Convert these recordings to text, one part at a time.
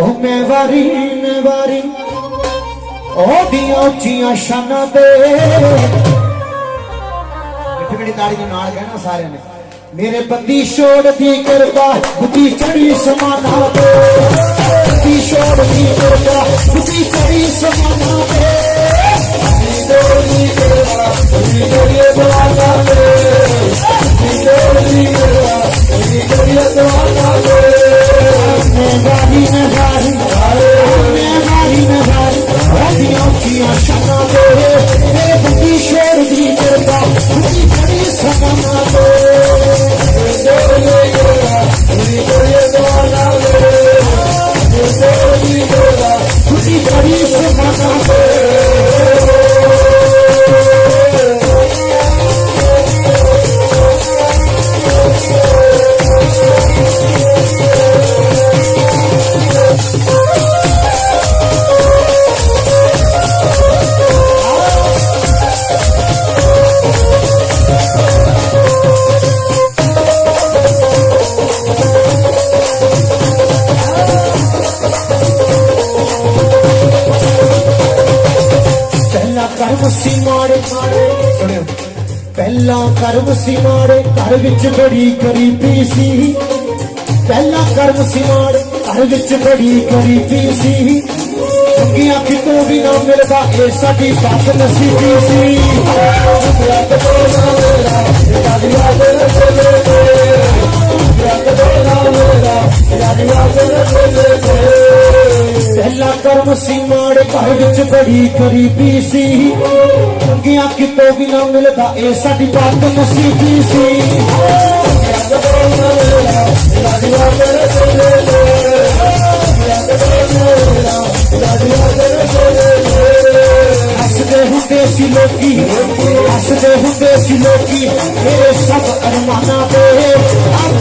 ਉਹ ਮੈਂ ਵਾਰੀ ਨੇ ਵਾਰੀ ਉਹਦੀਆਂ ਉੱਚੀਆਂ ਸ਼ਾਨਾਂ ਤੇ। ਮਿੱਠੀ ਮਿੱਠੀ ਤਾੜੀ ਦੇ ਨਾਲ ਕਹਿਣਾ ਸਾਰਿਆਂ ਨੇ? ਮੇਰੇ ਬੰਦੀ ਛੋੜ ਕਿਰਪਾ, ਬੁੱਧੀ ਚੜੀ ਸਮਾਨਾ ਤੇ। ਸੀ ਮਾੜੇ ਸੁਣਿਓ ਪਹਿਲਾ ਕਰਮ ਸੀ ਮਾੜੇ, ਘਰ ਵਿੱਚ ਬੜੀ ਗਰੀਬੀ ਸੀ। ਪਹਿਲਾ ਕਰਮ ਸੀ ਮਾੜੇ, ਘਰ ਵਿੱਚ ਬੜੀ ਗਰੀਬੀ ਸੀ। ਚੰਗੀਆਂ ਕਿਤੋਂ ਵੀ ਨਾ ਮਿਲਦਾ ਇਹ ਸਾਡੀ ਬਾਤ ਨਸੀਬੀ ਸੀ। ਪਹਿਲਾ ਕਰਮ ਸੀ, ਮਾੜੇ ਘਰ ਵਿੱਚ ਬੜੀ ਗਰੀਬੀ ਸੀ। ਚੰਗੀਆਂ ਕਿਤੋਂ ਵੀ ਨਾ ਮਿਲਦਾ, ਇਹ ਸਾਡੀ ਬਾਤ ਨਸੀਬੀ ਸੀ। ਹੱਸਦੇ ਹੁੰਦੇ ਸੀ ਲੋਕੀ, ਹੱਸਦੇ ਹੁੰਦੇ ਸੀ ਲੋਕੀ, ਮੇਰੇ ਸਭ ਅਰਮਾਨਾਂ ਤੇ।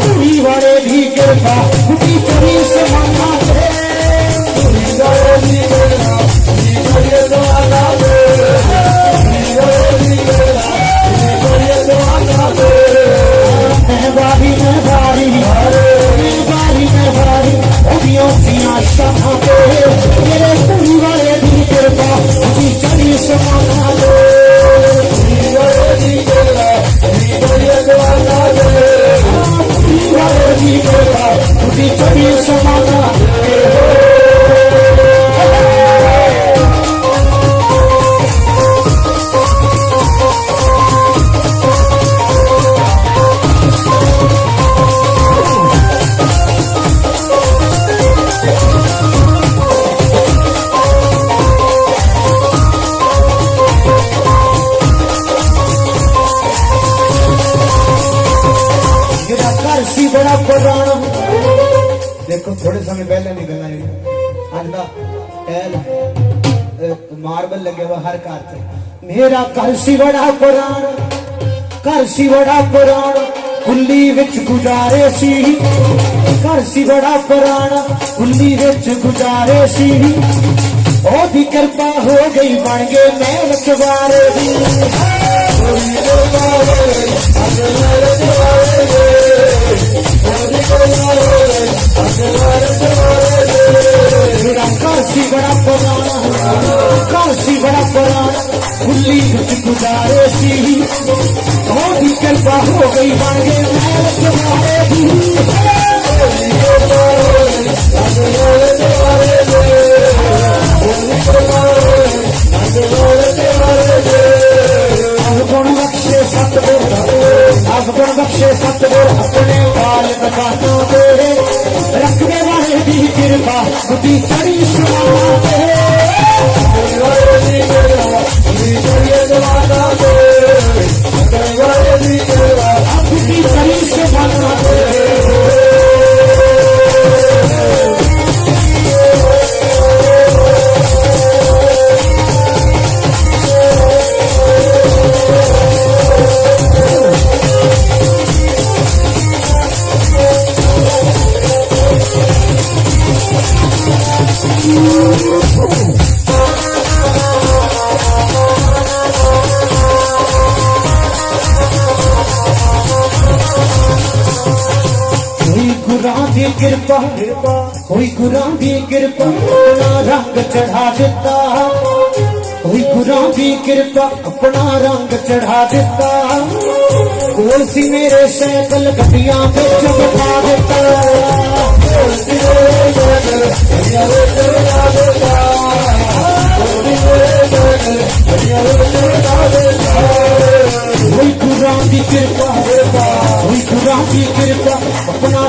ਘਰ ਸੀ ਬੜਾ ਪੁਰਾਣਾ ਦੇਖੋ ਥੋੜੇ ਸਮੇਂ ਪਹਿਲਾਂ ਦੀ ਗੱਲਾਂ ਜਿਹੜੀਆਂ। ਅੱਜ ਦਾ ਟੈਲ ਮਾਰਬਲ ਲੱਗਿਆ ਵਾ ਹਰ ਘਰ 'ਚ। ਮੇਰਾ ਘਰ ਸੀ ਬੜਾ ਪੁਰਾਣਾ। ਘਰ ਸੀ ਬੜਾ ਪੁਰਾਣਾ। ਕੁੱਲੀ ਵਿੱਚ ਗੁਜ਼ਾਰੇ ਸੀ। ਘਰ ਸੀ ਬੜਾ ਪੁਰਾਣਾ। ਕੁੱਲੀ ਵਿੱਚ ਗੁਜ਼ਾਰੇ ਸੀ। ਉਹਦੀ ਕਿਰਪਾ ਹੋ ਗਈ, ਬਣ ਗਏ ਮੈਂ ਰਖਵਾਰੇ ਦੀ तेरी कृपा हो गई मांगे बख्शे सतगुर अवगुण बख्शे सतगुर अपने रखने वाले की कृपा चढ़ कृपा कोई गुरा भी कृपा, अपना रंग चढ़ा देता। कोई गुरा भी कृपा, अपना रंग चढ़ा देता। कोसी मेरे सैकल गटिया में चमका देता। कोई गुरा भी कृपा, कोई गुरा भी कृपा, अपना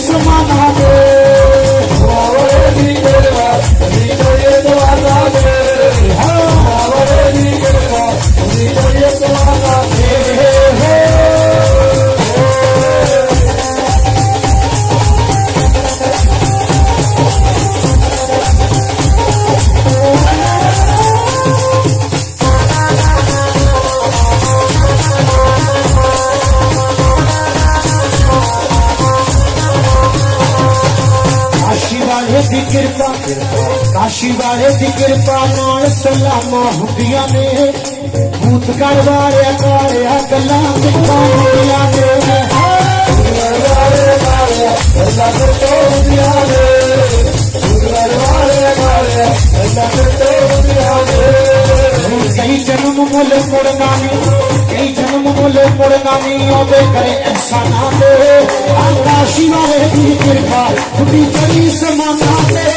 Yes, Mama. ਕਿਰਪਾ ਨਾਲ ਸਲਾਮਾਂ ਹੁੰਦੀਆਂ ਨੇ ਭੂਤ ਘਰ ਵਾਲਿਆ ਕਾਰਿਆ ਗੱਲਾਂ ਕਿੱਥੋਂ ਹੁੰਦੀਆਂ ਨੇ ਭੂਤ ਘਰ ਵਾਲਿਆ ਕਾਰਿਆ ਗੱਲਾਂ ਕਿੱਥੋਂ ਹੁੰਦੀਆਂ ਨੇ ਭੂਤ ਘਰ ਵਾਲਿਆ ਕਾਰਿਆ ਗੱਲਾਂ ਕਿੱਥੋਂ ਹੁੰਦੀਆਂ ਨੇ ਕਈ ਜਨਮ ਮੁੱਲ ਮੁੜਨਾ ਨਹੀਂ ਕਈ ਜਨਮ ਮੁੱਲ ਮੁੜਨਾ ਨਹੀਂ ਉਹਦੇ ਕਰੇ ਇਨਸਾਨਾਂ ਦੇ ਆਕਾਸ਼ੀ ਵਾਲੇ ਦੀ ਕਿਰਪਾ ਖੁਦੀ ਚੜੀ ਸਮਾਨਾ ਤੇ